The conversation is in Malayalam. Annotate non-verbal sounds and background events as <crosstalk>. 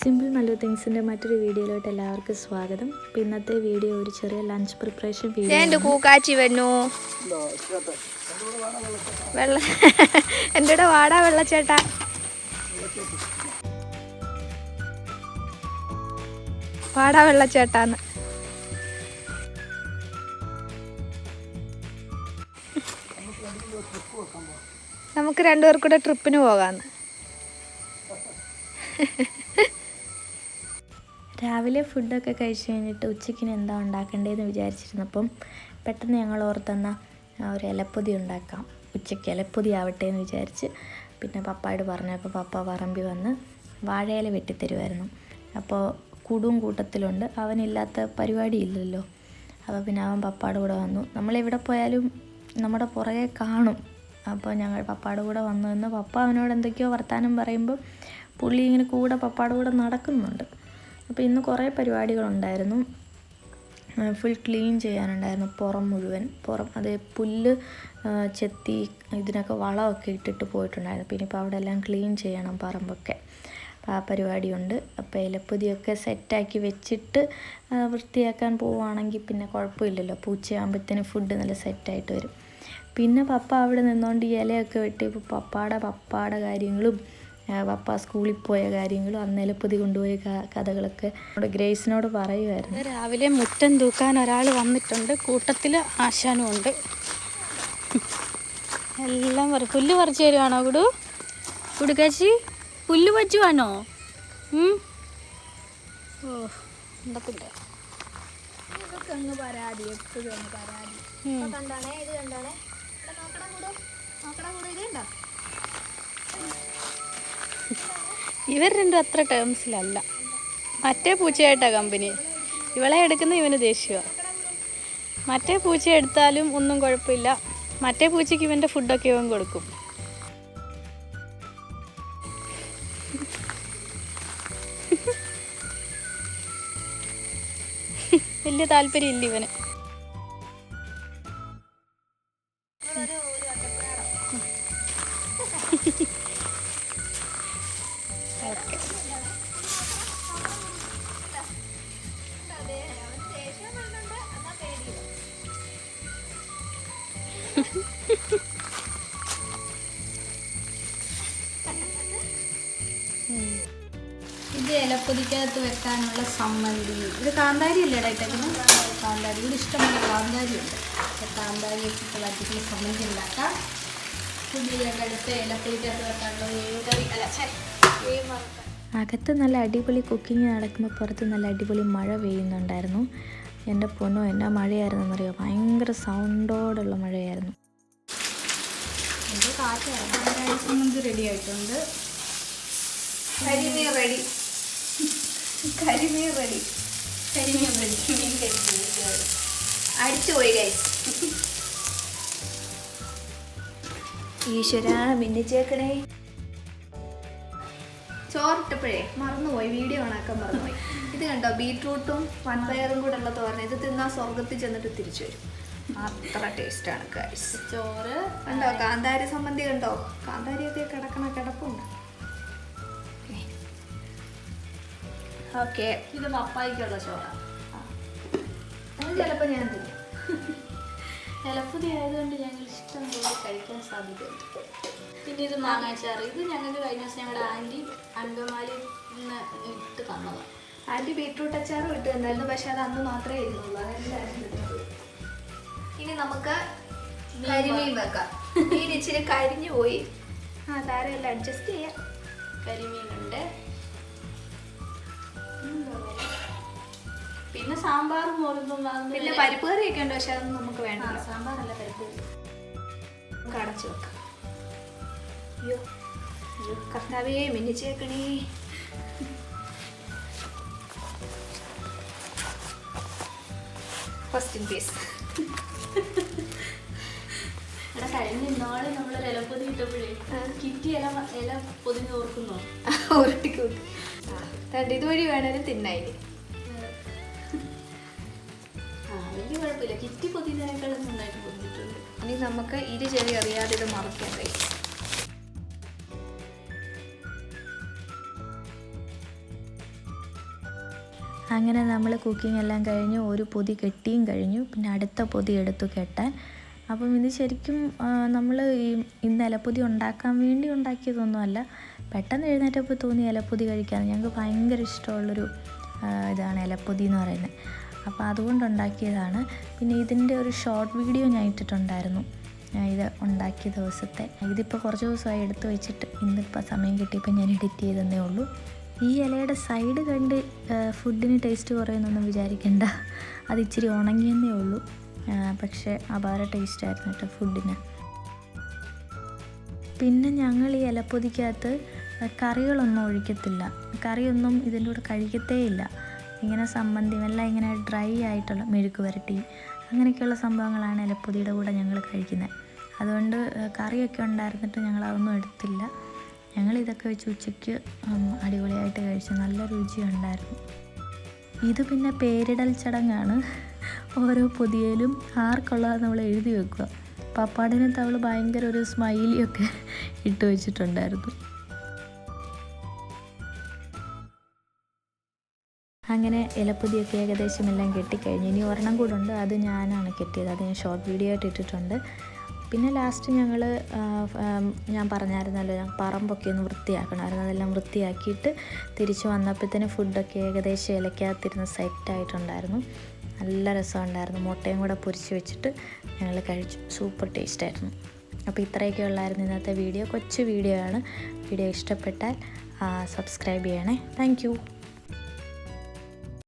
സിമ്പിൾ നല്ല തിങ്സിന്റെ മറ്റൊരു വീഡിയോയിലോട്ട് എല്ലാവർക്കും സ്വാഗതം. അപ്പോൾ ഇന്നത്തെ വീഡിയോ ഒരു ചെറിയ ലഞ്ച് പ്രിപ്പറേഷൻ വീഡിയോ എന്റെ കൂക്കാച്ചി വന്നു? വെള്ള <laughs> എന്റെ കൂടെ വാടാ വെള്ളച്ചേട്ടാ? വാടാ വെള്ളച്ചേട്ടാന്ന്. നമുക്ക് രണ്ടുപേർക്കൂടെ കൂടെ ട്രിപ്പിന് പോകാന്ന്. <laughs> രാവിലെ ഫുഡൊക്കെ കഴിച്ച് കഴിഞ്ഞിട്ട് ഉച്ചയ്ക്കിന് എന്താ ഉണ്ടാക്കേണ്ടതെന്ന് വിചാരിച്ചിരുന്നപ്പം പെട്ടെന്ന് ഞങ്ങൾ ഓർത്തന്ന ഒരു ഇലപ്പൊതി ഉണ്ടാക്കാം. ഉച്ചയ്ക്ക് ഇലപ്പൊതി ആവട്ടെ എന്ന് വിചാരിച്ച് പിന്നെ പപ്പായോട് പറഞ്ഞപ്പോൾ പപ്പ പറമ്പി വന്ന് വാഴയില വെട്ടിത്തരുമായിരുന്നു അപ്പോൾ കുടും കൂട്ടത്തിലുണ്ട്. അവനില്ലാത്ത പരിപാടി ഇല്ലല്ലോ. അപ്പോൾ പിന്നെ അവൻ പപ്പായുടെ കൂടെ വന്നു. നമ്മളെവിടെ പോയാലും നമ്മുടെ പുറകെ കാണും. അപ്പോൾ ഞങ്ങൾ പപ്പായുടെ കൂടെ വന്നു എന്ന് പപ്പ അവനോട് എന്തൊക്കെയോ വർത്തമാനം പറയുമ്പോൾ പുള്ളി ഇങ്ങനെ കൂടെ പപ്പായുടെ കൂടെ നടക്കുന്നുണ്ട്. അപ്പോൾ ഇന്ന് കുറേ പരിപാടികളുണ്ടായിരുന്നു. ഫുൾ ക്ലീൻ ചെയ്യാനുണ്ടായിരുന്നു പുറം മുഴുവൻ. പുറം അതേ പുല്ല് ചെത്തി ഇതിനൊക്കെ വളമൊക്കെ ഇട്ടിട്ട് പോയിട്ടുണ്ടായിരുന്നു. പിന്നെ ഇപ്പോൾ അവിടെ എല്ലാം ക്ലീൻ ചെയ്യണം പറമ്പൊക്കെ. അപ്പോൾ ആ പരിപാടിയുണ്ട്. അപ്പോൾ ഇലപ്പൊതിയൊക്കെ സെറ്റാക്കി വെച്ചിട്ട് വൃത്തിയാക്കാൻ പോവുകയാണെങ്കിൽ പിന്നെ കുഴപ്പമില്ലല്ലോ. പൂച്ചയാകുമ്പോഴത്തേന് ഫുഡ് നല്ല സെറ്റായിട്ട് വരും. പിന്നെ പപ്പ അവിടെ നിന്നുകൊണ്ട് ഇലയൊക്കെ വെട്ടി ഇപ്പോൾ പപ്പാടെ പപ്പാടെ കാര്യങ്ങളും പപ്പ സ്കൂളിൽ പോയ കാര്യങ്ങളും അന്നേരം ഇലപ്പൊതി കൊണ്ടുപോയ കഥകളൊക്കെ നമ്മുടെ ഗ്രേസിനോട് പറയുമായിരുന്നു രാവിലെ മുറ്റം തൂക്കാൻ ഒരാൾ വന്നിട്ടുണ്ട്. കൂട്ടത്തിൽ ആശാനും ഉണ്ട്. എല്ലാം പറ പുല്ല് പറിച്ചു തരുവാണോ കുടു കുടുക്കാച്ചി പുല്ല് പറ്റുവാണോ? ഇത് കണ്ടാണേ? നോക്കണം ഉം. ഇവർ രണ്ടും അത്ര ടേംസിലല്ല മറ്റേ പൂച്ചയായിട്ടാ കമ്പനി ഇവളെ എടുക്കുന്ന ഇവന് ദേഷ്യമാണ് മറ്റേ പൂച്ച എടുത്താലും ഒന്നും കുഴപ്പമില്ല. മറ്റേ പൂച്ചയ്ക്ക് ഇവന്റെ ഫുഡൊക്കെ ഇവൻ കൊടുക്കും. <laughs> വലിയ താല്പര്യം ഇല്ല ഇവന്. ഇത് ഇലപ്പൊതിക്കകത്ത് വെക്കാനുള്ള സമ്മന്തി. ഇത് കാന്താരി അല്ലേ ഇടയിട്ടേക്കുന്നത്? കാന്താരി. ഇവിടെ ഇഷ്ടമുള്ള കാന്താരി ഉണ്ട് കാന്താരി വെച്ചിട്ട് വറ്റിക്കുന്ന സമ്മന്തി ഉണ്ടാക്കാം. പുതിയൊക്കെ എടുത്ത് ഇലപ്പൊതിക്കകത്ത് വെക്കാനുള്ള വേവ് കറി അല്ല വേവ് വറുത്ത അകത്ത് നല്ല അടിപൊളി കുക്കിംഗ് നടക്കുമ്പോൾ പുറത്ത് നല്ല അടിപൊളി മഴ പെയ്യുന്നുണ്ടായിരുന്നു. എന്റെ പൊന്നോ എന്നാ മഴയായിരുന്നു എന്നറിയോ ഭയങ്കര സൗണ്ടോടുള്ള മഴയായിരുന്നു. റെഡി ആയിട്ടുണ്ട്. കരിമീൻ റെഡി കരിമീൻ റെഡി കരിമീൻ റെഡി മീൻ കരിമീൻ അടിച്ചു പോയി ഗൈസ് ഈശ്വര മിന്നിച്ചേക്കണേ. ചോറിട്ടപ്പോഴേ മറന്നുപോയി വീഡിയോ ഓണാക്കാൻ മറന്നുപോയി. ഇത് കണ്ടോ ബീട്രൂട്ടും വൻപയറും കൂടെ ഉള്ള തോരൻ. ഇത് തിന്നാ സ്വർഗത്തിൽ ചെന്നിട്ട് തിരിച്ചു വരും. അത്ര ടേസ്റ്റാണ് ഗൈസ് ചോറ് കണ്ടോ കാന്താരി സംബന്ധി കണ്ടോ? കാന്താരിയൊക്കെ കിടക്കണ കിടപ്പുണ്ട്. ഓക്കെ ഇത് പപ്പായിക്കുള്ള ചോറാണ് അത് ചിലപ്പോൾ ഞാൻ തിന്നും. ഇലപ്പുതി ആയതുകൊണ്ട് ഞങ്ങൾ ഇഷ്ടം പോലെ കഴിക്കാൻ സാധ്യതയുണ്ട്. പിന്നെ ഇത് മാങ്ങാച്ചാറ്. ഇത് ഞങ്ങൾക്ക് കഴിഞ്ഞ ദിവസം ഞങ്ങളുടെ ആന്റി അങ്കമാലി ഇട്ട് തന്നതാണ് ആന്റി ബീട്രൂട്ട് അച്ചാറും ഇട്ട് തന്നായിരുന്നു പക്ഷെ അത് അന്ന് മാത്രമേ ഇരുന്നുള്ളൂ. ഇനി നമുക്ക് കരിമീൻ വെക്കാം. മീൻ ഇച്ചിരി കരിഞ്ഞു പോയി. ആ താരമല്ല അഡ്ജസ്റ്റ് ചെയ്യാം. കരിമീനുണ്ട്. പിന്നെ സാമ്പാറും മോരുന്നും പിന്നെ പരിപ്പ് കറിയൊക്കെ ഉണ്ട് പക്ഷെ അതൊന്നും നമുക്ക് വേണ്ട. സാമ്പാറല്ല പരിപ്പ് കറി. നമുക്ക് അടച്ചു വെക്കാം. അയ്യോ അയ്യോ കർത്താവേ മിന്നിച്ചേക്കണേ. ഫസ്റ്റ് ഇൻ പീസ് എടാ കഴിഞ്ഞ നാളെ നമ്മൾ ഇലപ്പൊതി കിറ്റി ഇല ഇല പൊതിഞ്ഞ് ഓർക്കുന്നോ? ഉരുട്ടിക്കൂട്ടി തണ്ട് ഇതുവഴി വേണേലും തിന്നായി. വലിയ കുഴപ്പമില്ല. കിറ്റി പൊതിഞ്ഞതിനേക്കാളും നന്നായിട്ട് പൊതിഞ്ഞിട്ടുണ്ട്. ഇനി നമുക്ക് ഇരു ചെവി അറിയാതെ ഇത് മറക്കാൻ കഴിയും. അങ്ങനെ നമ്മൾ കുക്കിംഗ് എല്ലാം കഴിഞ്ഞു ഒരു പൊതി കെട്ടിയും കഴിഞ്ഞു. പിന്നെ അടുത്ത പൊതി എടുത്തു കെട്ടാൻ. അപ്പം ഇത് ശരിക്കും നമ്മൾ ഈ ഇന്ന് ഇലപ്പൊതി ഉണ്ടാക്കാൻ വേണ്ടി ഉണ്ടാക്കിയതൊന്നുമല്ല. പെട്ടെന്ന് എഴുന്നേറ്റപ്പോൾ തോന്നി ഇലപ്പൊതി കഴിക്കാൻ ഞങ്ങൾക്ക് ഭയങ്കര ഇഷ്ടമുള്ളൊരു ഇതാണ് ഇലപ്പൊതി എന്ന് പറയുന്നത്. അപ്പോൾ അതുകൊണ്ട് ഉണ്ടാക്കിയതാണ്. പിന്നെ ഇതിന്റെ ഒരു ഷോർട്ട് വീഡിയോ ഞാൻ ഇട്ടിട്ടുണ്ടായിരുന്നു. ഇത് ഉണ്ടാക്കിയ ദിവസത്തെ. ഇതിപ്പോൾ കുറച്ച് ദിവസമായി എടുത്തു വെച്ചിട്ട് ഇന്നിപ്പോൾ സമയം കിട്ടിയപ്പോൾ ഞാൻ എഡിറ്റ് ചെയ്തതേ ഉള്ളൂ. ഈ ഇലയുടെ സൈഡ് കണ്ട് ഫുഡിന് ടേസ്റ്റ് കുറയുന്നൊന്നും വിചാരിക്കണ്ട. അത് ഇച്ചിരി ഉണങ്ങിയെന്നേ ഉള്ളൂ. പക്ഷേ അപാര ടേസ്റ്റ് ആയിരുന്നു കേട്ടോ ഫുഡിന് പിന്നെ ഞങ്ങൾ ഈ ഇലപ്പൊതിക്കകത്ത് കറികളൊന്നും ഒഴിക്കത്തില്ല. കറിയൊന്നും ഇതിന്റെ കൂടെ കഴിക്കത്തേ ഇല്ല. ഇങ്ങനെ സംബന്ധം എല്ലാം ഇങ്ങനെ ഡ്രൈ ആയിട്ടുള്ള മെഴുക്ക് വരട്ടി അങ്ങനെയൊക്കെയുള്ള സംഭവങ്ങളാണ് ഇലപ്പൊതിയുടെ കൂടെ ഞങ്ങൾ കഴിക്കുന്നത് അതുകൊണ്ട് കറിയൊക്കെ ഉണ്ടായിരുന്നിട്ട് ഞങ്ങൾ അതൊന്നും എടുത്തില്ല. ഞങ്ങൾ ഇതൊക്കെ വെച്ച് ഉച്ചയ്ക്ക് അടിപൊളിയായിട്ട് കഴിച്ചു നല്ല രുചിയുണ്ടായിരുന്നു. ഇത് പിന്നെ പേരിടൽ ചടങ്ങാണ്. ഓരോ പുതിയലും ആർക്കുള്ളത് നമ്മൾ എഴുതി വെക്കുക. പപ്പാടിനകത്ത് അവൾ ഭയങ്കര ഒരു സ്മൈലിയൊക്കെ ഇട്ട് വെച്ചിട്ടുണ്ടായിരുന്നു. അങ്ങനെ ഇലപ്പൊതിയൊക്കെ ഏകദേശം എല്ലാം കെട്ടിക്കഴിഞ്ഞു. ഇനി ഒരെണ്ണം കൂടുണ്ട് അത് ഞാനാണ് കെട്ടിയത്. അത് ഞാൻ ഷോർട്ട് വീഡിയോ ആയിട്ട് ഇട്ടിട്ടുണ്ട്. പിന്നെ ലാസ്റ്റ് ഞങ്ങൾ ഞാൻ പറഞ്ഞായിരുന്നല്ലോ ഞാൻ പറമ്പൊക്കെ ഒന്ന് വൃത്തിയാക്കണമായിരുന്നു. അതെല്ലാം വൃത്തിയാക്കിയിട്ട് തിരിച്ച് വന്നപ്പോഴത്തേന് ഫുഡൊക്കെ ഏകദേശം ഇലക്കകത്തിരുന്ന് സെറ്റായിട്ടുണ്ടായിരുന്നു നല്ല രസമുണ്ടായിരുന്നു. മുട്ടയും കൂടെ പൊരിച്ച് വെച്ചിട്ട് ഞങ്ങൾ കഴിച്ചു. സൂപ്പർ ടേസ്റ്റായിരുന്നു അപ്പോൾ ഇത്രയൊക്കെ ഉള്ളായിരുന്നു ഇന്നത്തെ വീഡിയോ കൊച്ചു വീഡിയോ ആണ്. വീഡിയോ ഇഷ്ടപ്പെട്ടാൽ സബ്സ്ക്രൈബ് ചെയ്യണേ. താങ്ക്